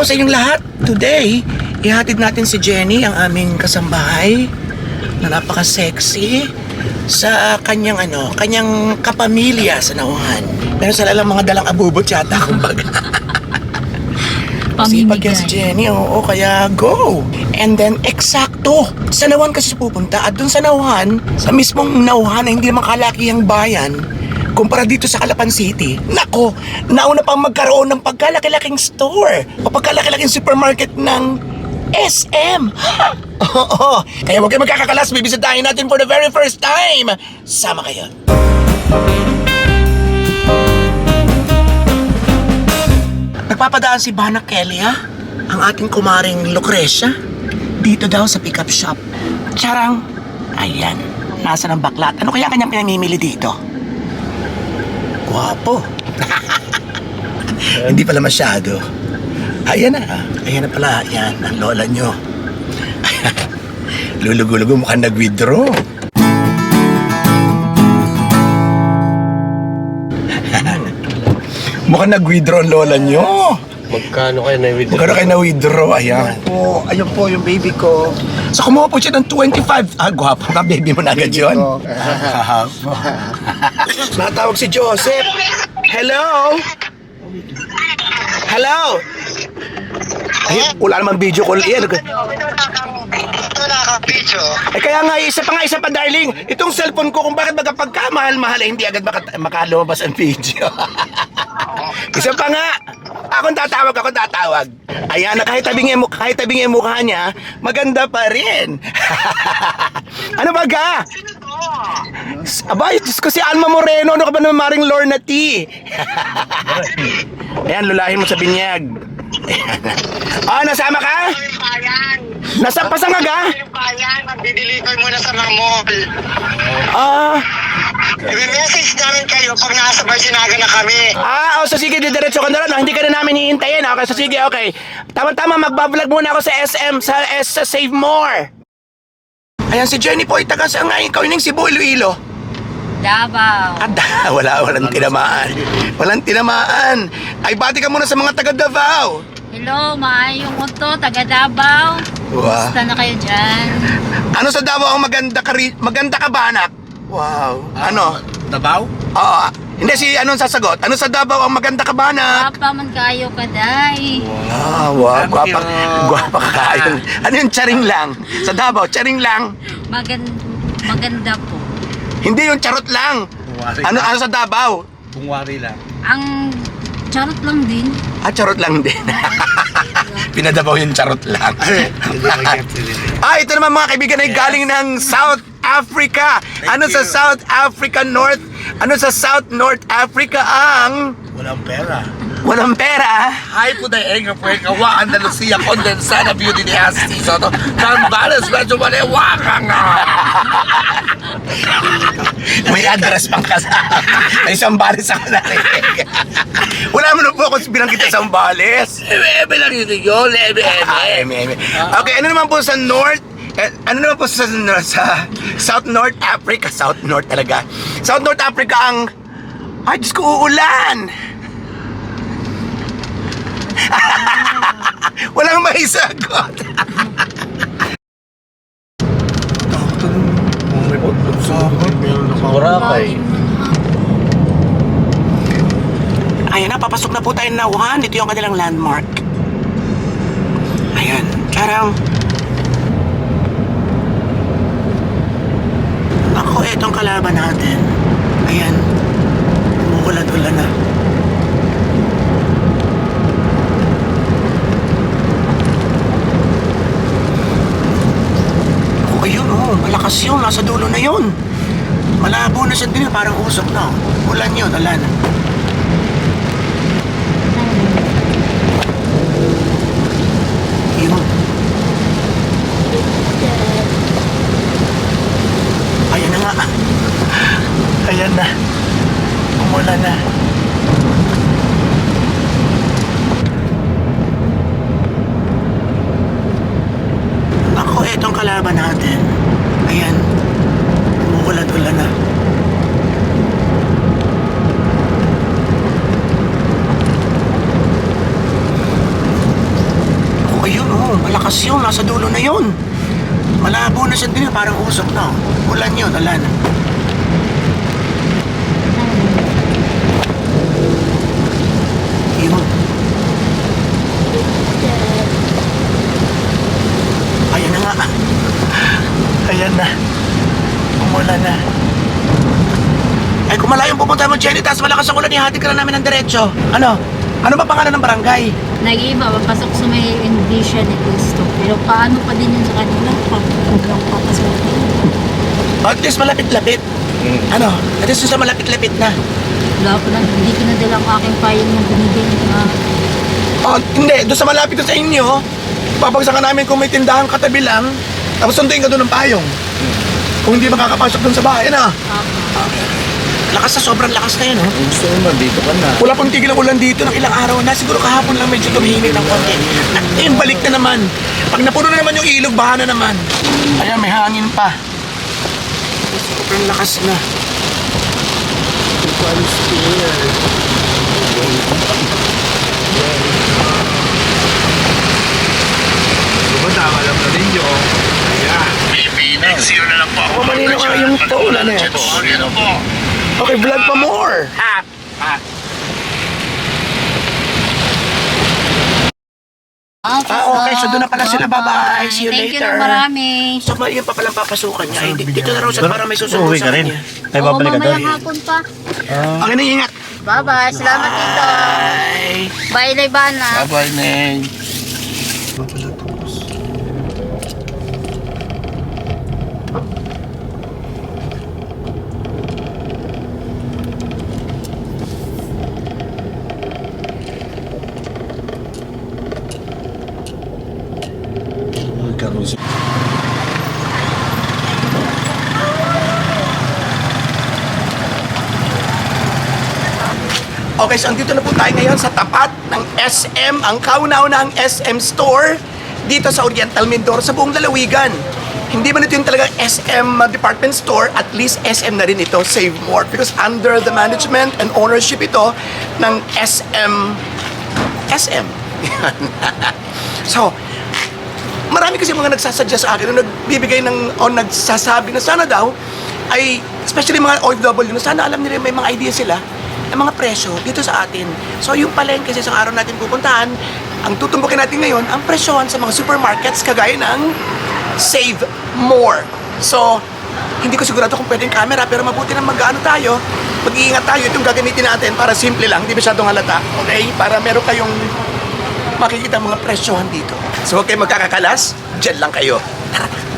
po sa inyong lahat. Today, ihatid natin si Jenny, ang aming kasambahay, na napaka-sexy, sa kanyang ano, kanyang kapamilya sa nauhan. Meron sila lang mga dalang abubot yata, kumbaga. Sipag yan si Jenny, oo, kaya go! And then, eksakto! Sa Nauhan kasi pupunta at dun sa Nauhan, sa mismong Nauhan na hindi naman kalakihang bayan, kumpara dito sa Calapan City, nako, nauna pang magkaroon ng pagkalaki-laking store o pagkalaki-laking supermarket ng SM. Oo, kaya huwag kayo magkakakalas, bibisitahin natin for the very first time. Sama kayo. Nagpapadaan si Bana Kelly ha? Ang ating kumaring Lucrecia. Dito daw sa pickup shop. Charang, ayan, nasa ng baklat. Ano kaya kanyang pinamimili dito? Guwapo. Hindi pala masyado. Ayan na, ah. ayan na pala, ayan, ang lola nyo. Lulugo-lugo mukhang nag-withdraw. mukhang nag-withdraw ang lola nyo. Magkano kayo na-withdraw? Magkano kayo na-withdraw? Ayan. po, ayun po yung baby ko. So kumuha po siya ng 25. Ah, gwapo ka. Baby mo na agad yun. ko. Natawag si Joseph. Hello? Hello? Ay, wala namang video call. Iyan. Nakaka-video. Eh kaya nga, isa pa nga, isa pa darling. Itong cellphone ko, kung bakit magkapagkamahal-mahal, eh, hindi agad maka, makalumabas ang video. isa pa nga. Akong tatawag, akong tatawag. Ayan, na kahit tabing yung, kahit tabing yung mukha niya, maganda pa rin. ano ba ga? Abay, Diyos ko si Alma Moreno. Ano ka ba naman maring Lorna T? Ayan, lulahin mo sa binyag. Ah, nasama ka? Bayan. Nasa pasangaga? Yung bayan, magdi-deliver muna sa mga mall. Ah, I-message namin kayo pag nasa Barcinaga na kami. ah, oh, so sige, didiretso ka na lang. Hindi ka na namin hihintayin. Okay, so sige, okay. Tama-tama, magbablog muna ako sa SM, sa, S, sa Save More. Ayan, si Jenny po, itaga sa nga, ikaw yung Cebu, Iloilo. Davao. Ada, wala, walang tinamaan. Walang tinamaan. Ay, bati ka muna sa mga taga Davao. Hello, maayong mo to, taga Davao. Wow. Basta na kayo dyan. Ano sa Davao ang maganda ka, ri- maganda ka ba, anak? Wow. Ano? Tabaw? Oo. Hindi, si ano ang sasagot? Ano sa Davao ang maganda ka ba, anak? Papa man kayo kaday. Ah, wow. Thank Guwapa, you. ka kayo. Ano yung charing lang? Sa Davao, charing lang. Magan maganda po. Hindi yung charot lang. Bungwari Ano, lang. ano sa Davao? Bungwari lang. Ang charot lang din. Ah, charot lang din. Pinadabaw yung charot lang. ah, ito naman mga kaibigan ay galing ng South Africa. Ano sa South Africa North? Ano sa South North Africa ang Walang pera. Walang pera? Hi po the Enga po kawa Andalusia Condensada Beauty ni Asti Soto Dan balas medyo maliwaka nga May address pang kasama. May Sambales ako narinig. Wala mo na po ako bilang kita Sambales. Ebe lang yun yun Ebe Ah, eme, eme. Okay, ano naman po sa North? Eh, ano naman po sa, sa South North Africa? South North talaga. South North Africa ang... Ay, Diyos ko, uulan! Walang maisagot. Boracay Ayan na, papasok na po tayo na Wuhan. Ito yung kanilang landmark. Ayan, charang... Ako, etong kalaban natin. Ayan, umuulan-ulan na. Oh, ayun, oh, malakas yun. Nasa dulo na yun. Malabo na siya din, parang usok na. Ulan yun, ulan. Yun. Ayan na nga. Ayan na. Umulan na. Ako, etong kalaban natin. Ayan. Umuulan-ulan na. Malakas yun, nasa dulo na yun. Malabo na siya din, parang usok na. Ulan yun, ulan. Yun. Ayan na nga. Ayan na. Umulan na. Ay, kung malayong pupunta mo, Jenny, tapos malakas ang ulan, ihatid ka na namin ng diretso. Ano? Ano ba pangalan ng barangay? Nag-iiba, papasok sa may envision ni Cristo. Pero paano pa din yun sa kanila? Pag papasok. At least malapit-lapit. Ano? At least sa malapit-lapit na. Wala pa lang, hindi ko nadala ang aking payong na binigay na Oh, hindi, doon sa malapit na sa inyo, babagsakan namin kung may tindahan katabi lang, tapos sunduin ka doon ng payong. Kung hindi makakapasok doon sa bahay, na. Lakas na, sobrang lakas na yun, oh. Gusto mo dito ka na. Wala pang tigil ang ulan dito ng ilang araw na. Siguro kahapon lang medyo tumihimik ng konti. At ayun, balik na naman. Pag napuno na naman yung ilog, baha na naman. Ayan, may hangin pa. Sobrang lakas na. Diba tama lang na ninyo? Ayan. Next year na lang po ako. Oh, malinaw nga yung paulan na yan. Ano po? Okay, vlog pa more. Ha! Ha! Ah, okay. So, doon na pala sila. Bye-bye. See you Thank you later. na marami. So, mali yung pa palang papasukan niya. Dito na raw siya para may susunod sa rin. kanya. Ay, babalik ka Oo, doon. mamaya hapon pa. Okay na, ingat. Bye-bye. Salamat dito. Bye. Bye, Laibana. Bye-bye, Neng. Okay, so andito na po tayo ngayon sa tapat ng SM, ang kauna-unahang SM store dito sa Oriental Mindoro sa buong lalawigan. Hindi man ito yung talagang SM department store, at least SM na rin ito, Save More. Because under the management and ownership ito ng SM, SM. so, marami kasi mga nagsasadya sa akin na nagbibigay ng o nagsasabi na sana daw ay especially mga OFW na sana alam nila may mga idea sila ng mga presyo dito sa atin. So yung palengke kasi isang araw natin pupuntahan, ang tutumbukin natin ngayon, ang presyohan sa mga supermarkets kagaya ng Save More. So, hindi ko sigurado kung pwedeng camera pero mabuti na mag-ano tayo, mag-iingat tayo. Itong gagamitin natin para simple lang, hindi masyadong halata. Okay? Para meron kayong makikita mga presyohan dito. So huwag kayo magkakakalas, dyan lang kayo. Tara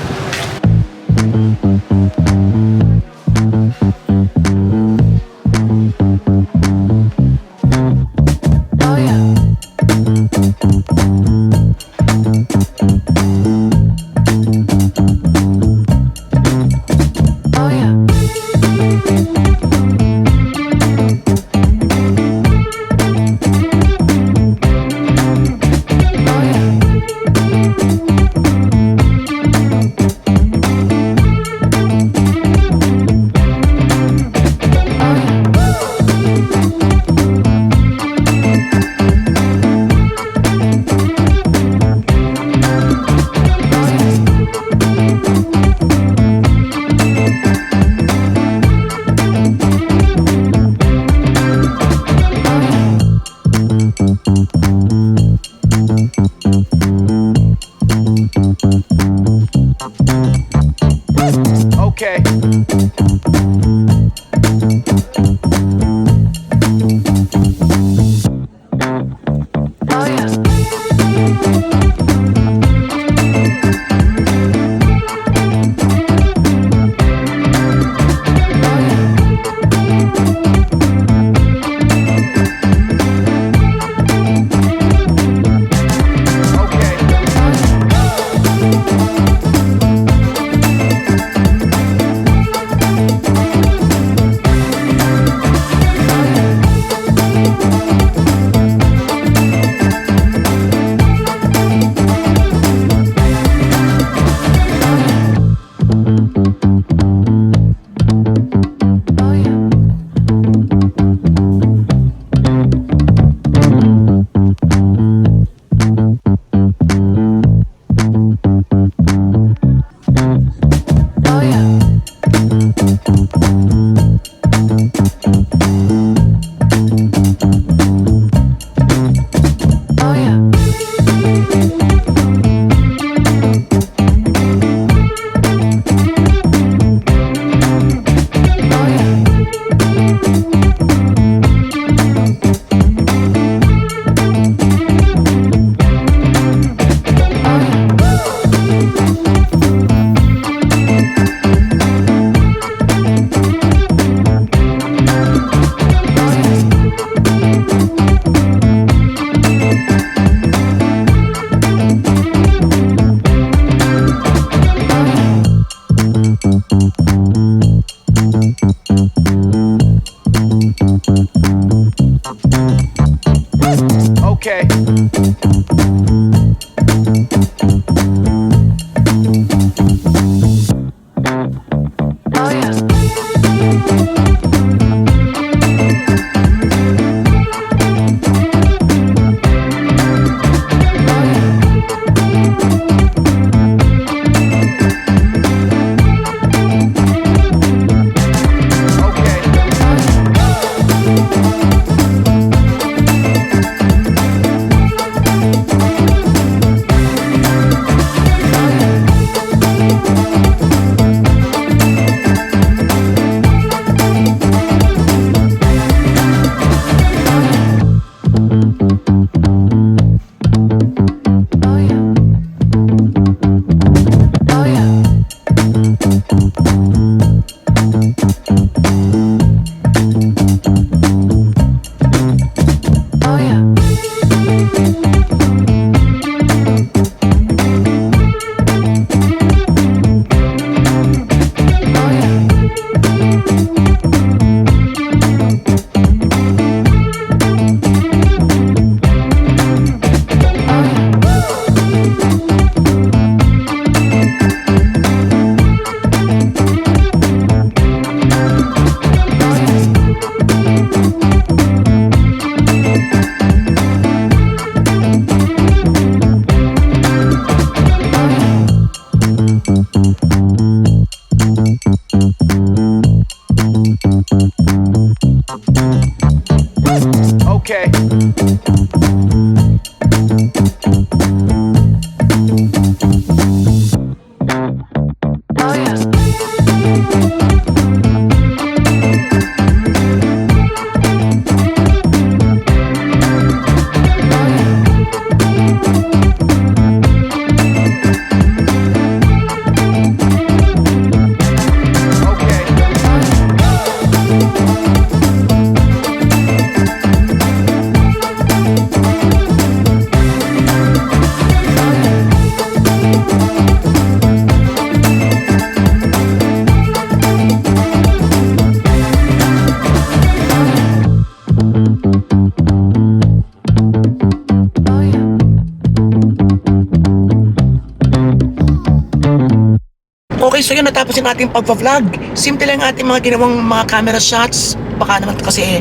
Yun, natapos yung ating pagpa-vlog. Simple lang ating mga ginawang mga camera shots. Baka naman kasi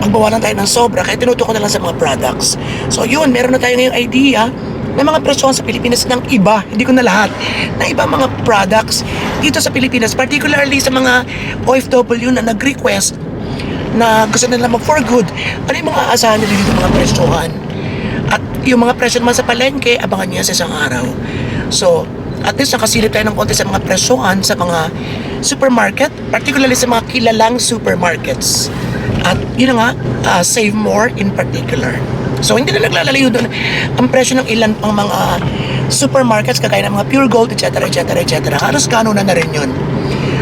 magbawalan tayo ng sobra, kaya tinuto ko na lang sa mga products. So yun, meron na tayo ngayong idea ng mga presyon sa Pilipinas ng iba, hindi ko na lahat, na iba mga products dito sa Pilipinas, particularly sa mga OFW na nag-request na gusto nila mag for good, ano yung mga aasahan nila dito mga presyohan? At yung mga presyo naman sa palengke, abangan niya sa isang araw. So, at least nakasilip tayo ng konti sa mga presyohan sa mga supermarket, particularly sa mga kilalang supermarkets. At yun nga, uh, save more in particular. So, hindi na naglalalayo doon ang presyo ng ilan pang mga supermarkets kagaya ng mga Pure Gold, etc., etc., etc. Halos gano'n na rin yun.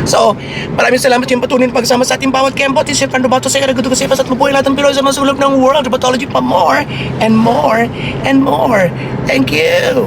So, maraming salamat yung patuloy na pagsama sa ating bawat kempo. This is Fernando Bato sa Karaguto kasi at mabuhay lahat ng Pinoy sa mga sulok ng world. Batology pa more and more and more. Thank you!